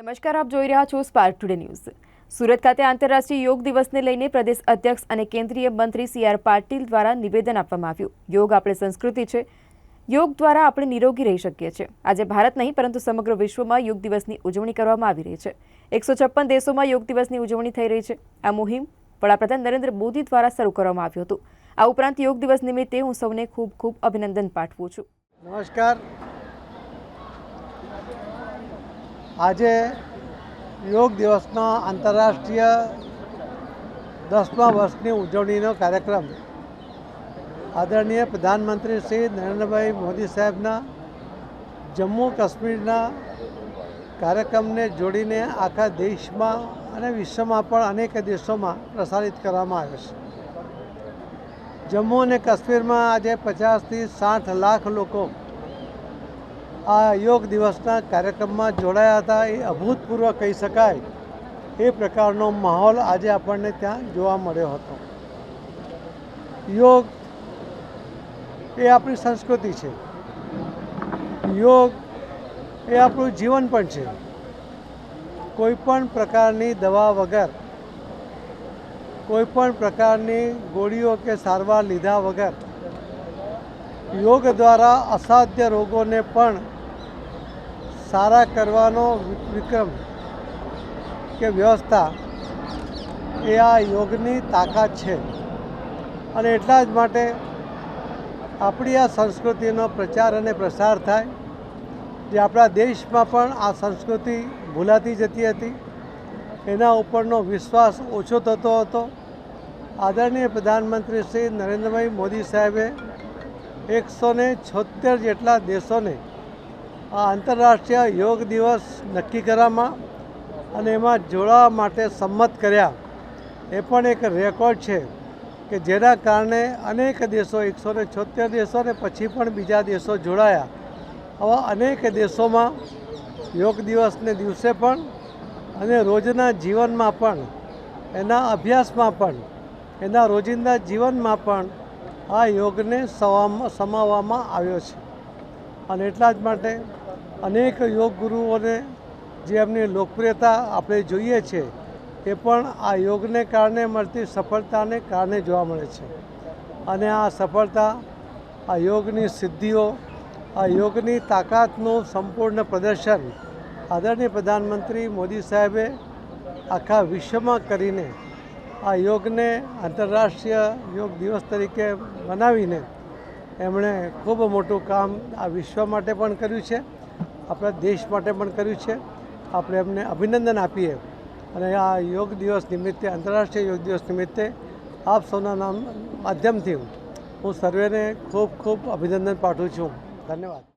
નમસ્કાર, આપ જોઈ રહ્યા છો સ્પાર્ક ટુડે ન્યૂઝ સુરત ખાતે આંતરરાષ્ટ્રીય યોગ દિવસને લઈને પ્રદેશ અધ્યક્ષ અને કેન્દ્રીય મંત્રી સી આર પાટીલ દ્વારા નિવેદન આપવામાં આવ્યું. યોગ આપણી સંસ્કૃતિ છે. યોગ દ્વારા આપણે નિરોગી રહી શકીએ છીએ. આજે ભારત નહીં, પરંતુ સમગ્ર વિશ્વમાં યોગ દિવસની ઉજવણી કરવામાં આવી રહી છે. એકસો છપ્પન દેશોમાં યોગ દિવસની ઉજવણી થઈ રહી છે. આ મુહિમ વડાપ્રધાન નરેન્દ્ર મોદી દ્વારા શરૂ કરવામાં આવ્યું હતું. આ ઉપરાંત યોગ દિવસ નિમિત્તે હું સૌને ખૂબ ખૂબ અભિનંદન પાઠવું છું. નમસ્કાર. આજે યોગ દિવસનો આંતરરાષ્ટ્રીય દસમા વર્ષની ઉજવણીનો કાર્યક્રમ આદરણીય પ્રધાનમંત્રી શ્રી નરેન્દ્રભાઈ મોદી સાહેબના જમ્મુ કાશ્મીરના કાર્યક્રમને જોડીને આખા દેશમાં અને વિશ્વમાં પણ અનેક દેશોમાં પ્રસારિત કરવામાં આવે છે. જમ્મુ અને કાશ્મીરમાં આજે પચાસથી સાઠ લાખ લોકો આ યોગ દિવસના કાર્યક્રમમાં જોડાયા હતા. એ અભૂતપૂર્વ કહી શકાય. એ પ્રકારનો માહોલ આજે આપણને ત્યાં જોવા મળ્યો હતો. યોગ એ આપણી સંસ્કૃતિ છે. યોગ એ આપણું જીવન પણ છે. કોઈ પણ પ્રકારની દવા વગર, કોઈ પણ પ્રકારની ગોળીઓ કે સારવાર લીધા વગર યોગ દ્વારા અસાધ્ય રોગોને પણ સારા કરવાનો વિક્રમ કે વ્યવસ્થા એ આ યોગની તાકાત છે. અને એટલા જ માટે આપણી આ સંસ્કૃતિનો પ્રચાર અને પ્રસાર થાય. જે આપણા દેશમાં પણ આ સંસ્કૃતિ ભૂલાતી જતી હતી. એના ઉપરનો વિશ્વાસ ઓછો થતો હતો. આદરણીય પ્રધાનમંત્રી શ્રી નરેન્દ્રભાઈ મોદી સાહેબે એકસો ને છોતેર જેટલા દેશોને આ આંતરરાષ્ટ્રીય યોગ દિવસ નક્કી કરવામાં અને એમાં જોડાવા માટે સંમત કર્યા. એ પણ એક રેકોર્ડ છે કે જેના કારણે અનેક દેશો એકસો ને છોતેર દેશો ને પછી પણ બીજા દેશો જોડાયા. આવા અનેક દેશોમાં યોગ દિવસને દિવસે પણ અને રોજના જીવનમાં પણ, એના અભ્યાસમાં પણ, એના રોજિંદા જીવનમાં પણ આ યોગને સમાવવામાં આવ્યો છે. અને એટલા જ માટે અનેક યોગ ગુરુઓને જે એમની લોકપ્રિયતા આપણે જોઈએ છીએ એ પણ આ યોગને કારણે મળતી સફળતાને કારણે જોવા મળે છે. અને આ સફળતા, આ યોગની સિદ્ધિઓ, આ યોગની તાકાતનું સંપૂર્ણ પ્રદર્શન આદરણીય પ્રધાનમંત્રી મોદી સાહેબે આખા વિશ્વમાં કરીને આ યોગને આંતરરાષ્ટ્રીય યોગ દિવસ તરીકે મનાવીને એમણે ખૂબ મોટું કામ આ વિશ્વ માટે પણ કર્યું છે, આપણા દેશ માટે પણ કર્યું છે. આપણે એમને અભિનંદન આપીએ. અને આ યોગ દિવસ નિમિત્તે, આંતરરાષ્ટ્રીય યોગ દિવસ નિમિત્તે આપ સૌના નામ માધ્યમથી હું સર્વેને ખૂબ ખૂબ અભિનંદન પાઠવું છું. ધન્યવાદ.